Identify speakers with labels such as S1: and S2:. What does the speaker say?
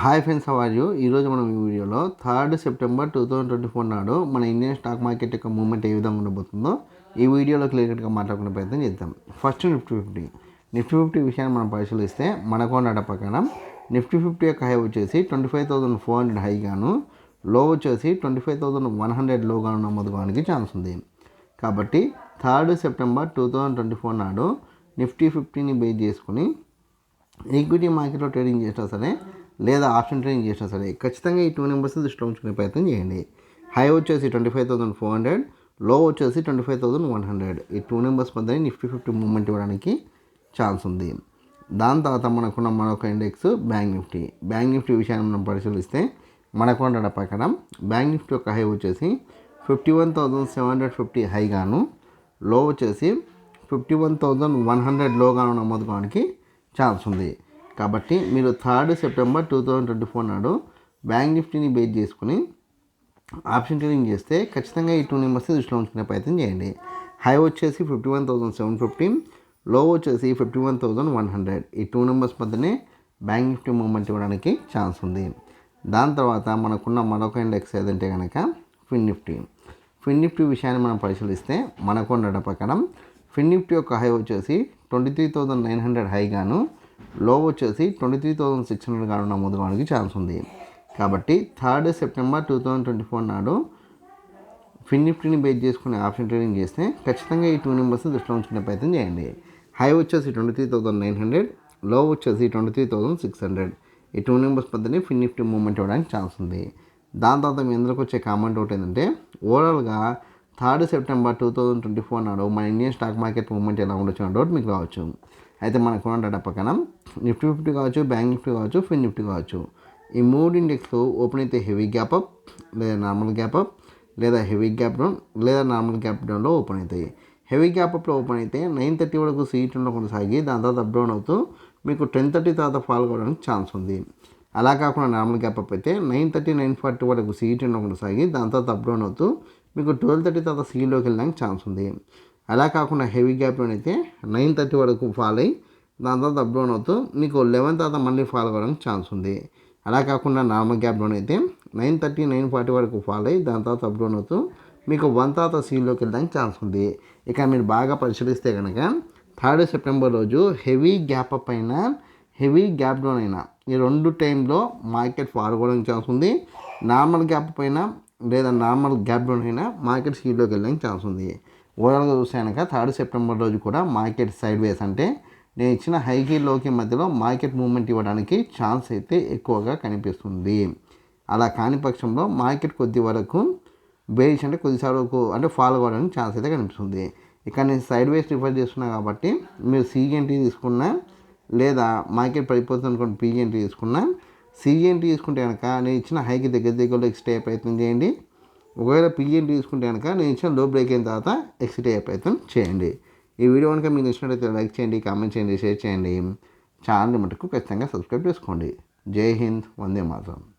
S1: Hi friends అవార్యూ ఈరోజు మనం ఈ వీడియోలో third September two thousand twenty four నాడు మన ఇండియన్ స్టాక్ మార్కెట్ యొక్క మూవ్మెంట్ ఏ విధంగా ఉండబోతుందో ఈ వీడియోలో క్లియర్గా మాట్లాడుకునే ప్రయత్నం చేద్దాం. First Nifty fifty. Nifty fifty విషయాన్ని మనం పరిశీలిస్తే మనకు నడ ప్రకారం నిఫ్టీ ఫిఫ్టీ యొక్క హై వచ్చేసి twenty five thousand four hundred హైగాను లో వచ్చేసి twenty five thousand one hundred లోగాను నమోదు కావడానికి ఛాన్స్ ఉంది. కాబట్టి third September two thousand twenty four నాడు నిఫ్టీ ఫిఫ్టీని బేస్ చేసుకుని ఈక్విటీ మార్కెట్లో ట్రేడింగ్ చేసినా సరే లేదా ఆప్షన్ ట్రేడింగ్ చేసినా సరే ఖచ్చితంగా ఈ టూ నెంబర్స్ దృష్టిలో ఉంచుకునే ప్రయత్నం చేయండి. హై వచ్చేసి ట్వంటీ ఫైవ్ థౌసండ్ ఫోర్ హండ్రెడ్లో వచ్చేసి twenty five thousand one hundred. ఈ టూ నెంబర్స్ మధ్య నిఫ్టీ ఫిఫ్టీ మూమెంట్ ఇవ్వడానికి ఛాన్స్ ఉంది. దాని తర్వాత మనకున్న మరొక index bank Nifty. Bank Nifty విషయాన్ని మనం పరిశీలిస్తే మనకు ప్రకారం బ్యాంక్ నిఫ్టీ యొక్క హై వచ్చేసి fifty one thousand seven hundred fifty హైగాను లో వచ్చేసి fifty one thousand one hundred లోగాను నమోదుకోవడానికి ఛాన్స్ ఉంది. కాబట్టి మీరు third September two thousand twenty four నాడు బ్యాంక్ నిఫ్టీని బేస్ చేసుకుని ఆప్షన్ ట్రేడింగ్ చేస్తే ఖచ్చితంగా ఈ టూ నెంబర్స్ని దృష్టిలో ఉంచుకునే ప్రయత్నం చేయండి. హై వచ్చేసి fifty one thousand seven fifty low వచ్చేసి fifty one thousand one hundred. ఈ టూ నెంబర్స్ మధ్యనే బ్యాంక్ నిఫ్టీ మూవ్మెంట్ ఇవ్వడానికి ఛాన్స్ ఉంది. దాని తర్వాత మనకున్న మరొక ఇండెక్స్ ఏదంటే కనుక ఫిన్ నిఫ్టీ. ఫిన్ నిఫ్టీ విషయాన్ని మనం పరిశీలిస్తే మనకు ఉండడం ప్రకారం ఫిన్ నిఫ్టీ యొక్క హై వచ్చేసి twenty three thousand nine hundred హైగాను లో వచ్చేసి twenty three thousand six hundred గాను నమోదు కావడానికి ఛాన్స్ ఉంది. కాబట్టి third September two thousand twenty four నాడు ఫిన్ నిఫ్టీని బేస్ చేసుకుని ఆప్షన్ ట్రేడింగ్ చేస్తే ఖచ్చితంగా ఈ టూ నెంబర్స్ దృష్టిలో ఉంచుకునే ప్రయత్నం చేయండి. హై వచ్చేసి ట్వంటీ త్రీ థౌసండ్ నైన్ హండ్రెడ్లో వచ్చేసి twenty three thousand six hundred. ఈ టూ నెంబర్స్ పద్ధతిని ఫిన్ నిఫ్టీ మూవ్మెంట్ ఇవ్వడానికి ఛాన్స్ ఉంది. దాని తర్వాత మీ అందరికి వచ్చే కామెంట్ ఒకటి ఏంటంటే ఓవరాల్గా third September two thousand twenty four నాడు మన ఇండియన్ స్టాక్ మార్కెట్ మూవ్మెంట్ ఎలా ఉండొచ్చు అన్న డౌట్ మీకు రావచ్చు. అయితే మనకు ఉన్న డేటా నిఫ్టీ ఫిఫ్టీ కావచ్చు బ్యాంక్ నిఫ్టీ కావచ్చు ఫిన్ నిఫ్టీ కావచ్చు. ఈ మూడు ఇండెక్స్ ఓపెన్ అయితే హెవీ గ్యాప్ అప్ లేదా నార్మల్ గ్యాప్ అప్ లేదా హెవీ గ్యాప్ డౌన్ లేదా నార్మల్ గ్యాప్ డౌన్లో ఓపెన్ అవుతాయి. హెవీ గ్యాప్ అప్లో ఓపెన్ అయితే నైన్ థర్టీ వరకు సీట్లో కొనసాగి దాని తర్వాత అప్ డౌన్ అవుతూ మీకు టెన్ థర్టీ తర్వాత ఫాల్ కావడానికి ఛాన్స్ ఉంది. అలా కాకుండా నార్మల్ గ్యాప్ అప్ అయితే నైన్ థర్టీ నైన్ ఫార్టీ వరకు సీట్లో కొనసాగి దాని తర్వాత అప్ డౌన్ అవుతూ మీకు ట్వెల్వ్ థర్టీ తర్వాత సీలోకి వెళ్ళడానికి ఛాన్స్ ఉంది. అలా కాకుండా హెవీ గ్యాప్లో అయితే నైన్ థర్టీ వరకు ఫాల్ అయ్యి దాని తర్వాత అప్డౌన్ అవుతూ మీకు లెవెన్ తర్వాత మళ్ళీ ఫాల్ అవ్వడానికి ఛాన్స్ ఉంది. అలా కాకుండా నార్మల్ గ్యాప్లోనే అయితే నైన్ థర్టీ నైన్ ఫార్టీ వరకు ఫాల్ అయ్యి దాని తర్వాత అప్డౌన్ అవుతూ మీకు వన్ తర్వాత సీలోకి వెళ్ళడానికి ఛాన్స్ ఉంది. ఇక మీరు బాగా పరిశీలిస్తే కనుక థర్డ్ సెప్టెంబర్ రోజు హెవీ గ్యాప్ అప్ అయినా హెవీ గ్యాప్ డౌన్ అయినా ఈ రెండు టైంలో మార్కెట్ ఫాల్ అవ్వడానికి ఛాన్స్ ఉంది. నార్మల్ గ్యాప్ పైన లేదా నార్మల్ గ్యాప్ డౌన్ అయినా మార్కెట్ సీడ్లోకి వెళ్ళడానికి ఛాన్స్ ఉంది. ఓవరాల్గా చూస్తే కనుక థర్డ్ సెప్టెంబర్ రోజు కూడా మార్కెట్ సైడ్ వేస్ అంటే నేను ఇచ్చిన హైకి లోకి మధ్యలో మార్కెట్ మూవ్మెంట్ ఇవ్వడానికి ఛాన్స్ అయితే ఎక్కువగా కనిపిస్తుంది. అలా కాని పక్షంలో మార్కెట్ కొద్ది వరకు బేరిష్ అంటే కొద్దిసార్లు అంటే ఫాలో అవ్వడానికి ఛాన్స్ అయితే కనిపిస్తుంది. ఇక్కడ నేను సైడ్ వేస్ రిఫర్ చేస్తున్నా కాబట్టి మీరు సీఎన్టీ తీసుకున్నా లేదా మార్కెట్ పడిపోతుంది అనుకోండి పీఎన్టీ తీసుకున్నా సీఎన్టీ తీసుకుంటే కనుక నేను ఇచ్చిన హైకి దగ్గర దగ్గరలో స్టే ప్రయత్నం చేయండి. ఒకవేళ పీఎన్టీ తీసుకుంటే కనుక నేను ఇచ్చిన లో బ్రేక్ అయిన తర్వాత ఎక్సిట్ అయ్యే ప్రయత్నం చేయండి. ఈ వీడియో కనుక మీకు నచ్చినట్లయితే లైక్ చేయండి కామెంట్ చేయండి షేర్ చేయండి. ఛానల్ మటుకు ఖచ్చితంగా సబ్స్క్రైబ్ చేసుకోండి. జై హింద్ వందే మాతరం.